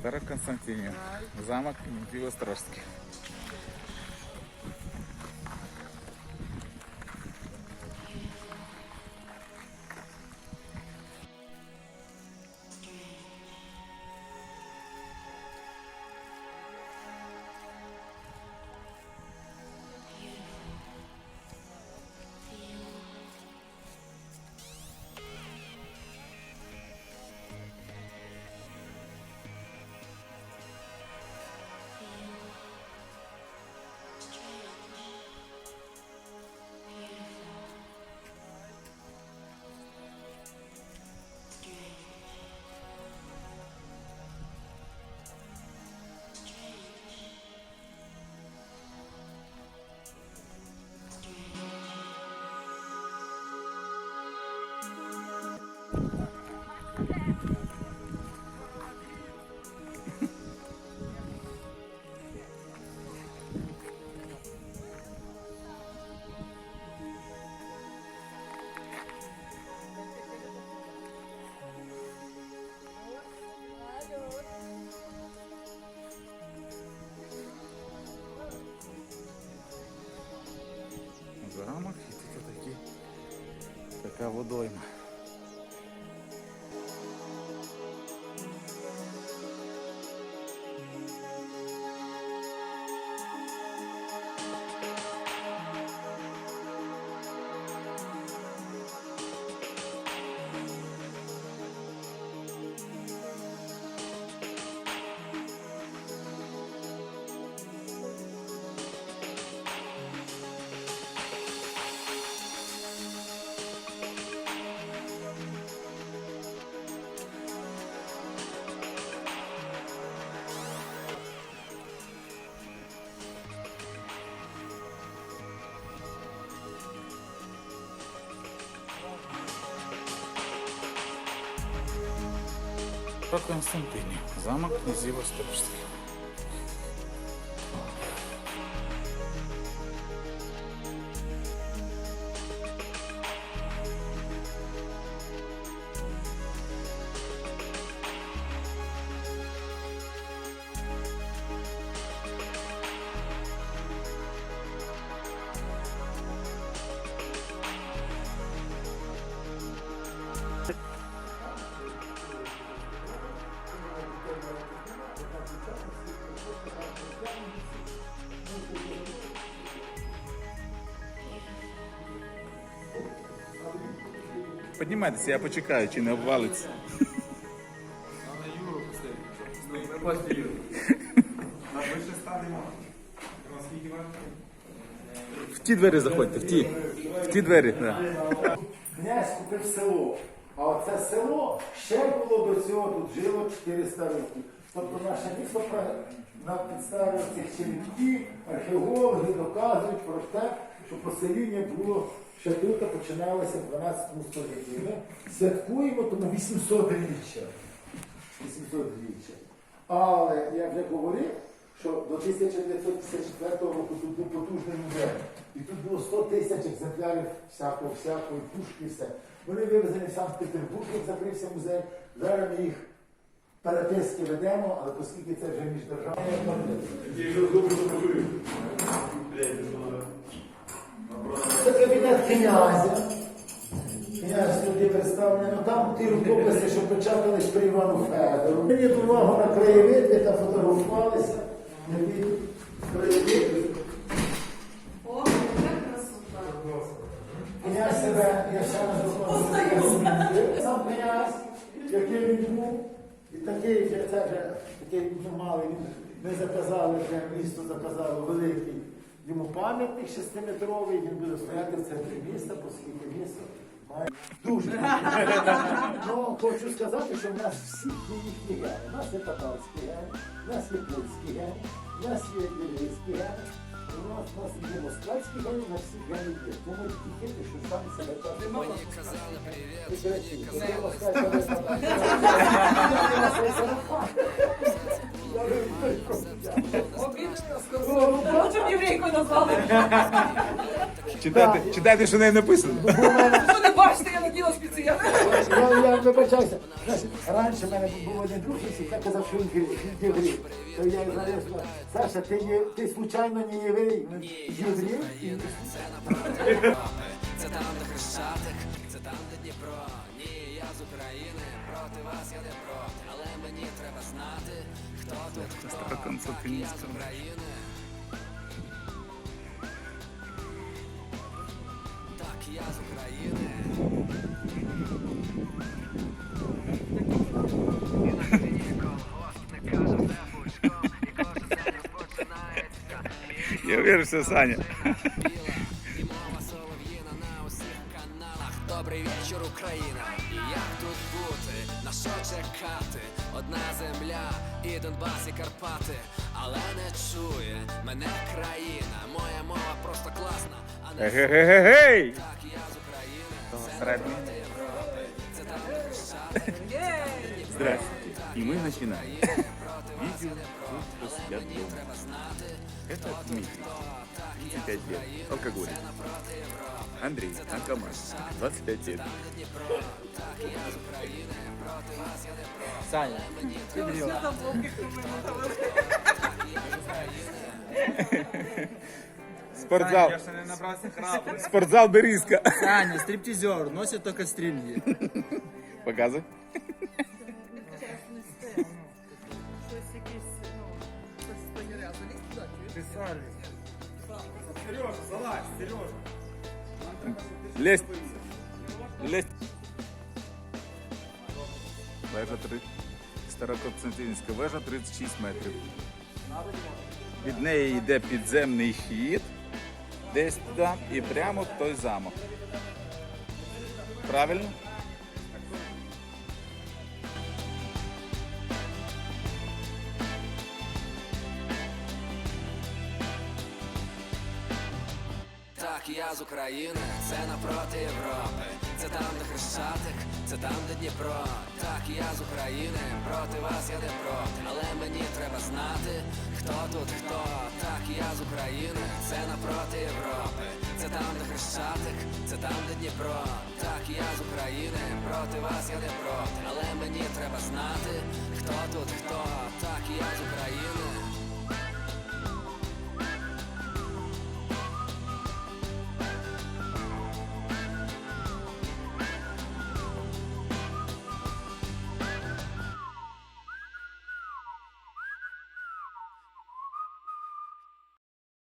Староконстантинів. Замок Дмитрий Замок і тут такі, така водойма. Про Константинів. Замок князів Острожських. Піднімайтеся, я почекаю, чи не обвалиться. В ті двері заходьте, в ті. В ті двері. Князь купив село. А оце село ще було до цього, тут жило 400 років. Тобто наше місто на підставі цих черепків археологи доказують про те, що посеління було ще тут починалося в 12 столітті. Ми святкуємо тому 800 річчя. 800 річчя. Але я вже говорив, що до 1954 року тут був потужний музей. І тут було 100 тисяч екземплярів всякого, всякої пушки, все. Вони вивезені в Санкт-Петербург, як закрився музей. Зараз ми їх переписки ведемо, але оскільки це вже міждержавне. Це кабінет князя. Князь туди представлено, там ті рукописи, що печатались при Івану Федору. Мені увагу на краєвид, де там фотографувалися. Краєвиди. О, яка красота. Князь себе, я саме зробив. Сам князь, який він був, і такий вже це вже такий ну, малий. Ми заказали вже місто заказало великий. Йому пам'ятник шестиметровий, він буде стояти в центрі міста, оскільки місто має дуже. Ну, хочу сказати, що в нас всі їхні гени. У нас є татарські гени, у нас є польські гени, у нас є єврейські гени. У нас, у нас є москальські гени, у нас всі гени є. Тому ті хити, що самі себе так. Мені казали привіт. Сказав. Лучше б єврейку назвали. Читайте, читайте, що в неї написано. Бо в мене Ви не бачите, я наділа спеціально. Я, я вибачаюся. Раніше в мене був один друг, який завжди казав, що він він єврей. То я йому сказав, Саша, ти, є, ти случайно не єврей? Він єврей? І- Я вірю, що Саня. Добрий вечір, Україна. І як тут бути? На що чекати? Одна земля і Донбас, і Карпати, але не чує мене країна. Моя мова просто класна, а не Гей-гей-гей! Середній. Здравствуйте. И мы начинаем. Видео «Утро спят дома». Это Дмитрий, 35 лет, алкоголик. Андрей, наркоман, 25 лет. Саня, Спортзал. Спортзал Березка. Саня, стриптизер, носит только стринги. Показывай. Щось якесь, щось з тої рязи. Лізь туди, чуєш? Лезь. Лезь. Вежа 3. Староконстантинівська вежа 36 метрів. Від неї йде підземний хід. Десь туди і прямо в той замок. Правильно? Так, я з України, це напроти Європи. Це там, де Хрещатик, це там, де Дніпро. Так, я з України, проти вас я не проти. Але мені треба знати, хто тут хто. Так, я з України, це напроти Європи. Це там, де Хрещатик, це там, де Дніпро. Так, я з України, проти вас я не проти. Але мені треба знати, хто тут хто. Так, я з України,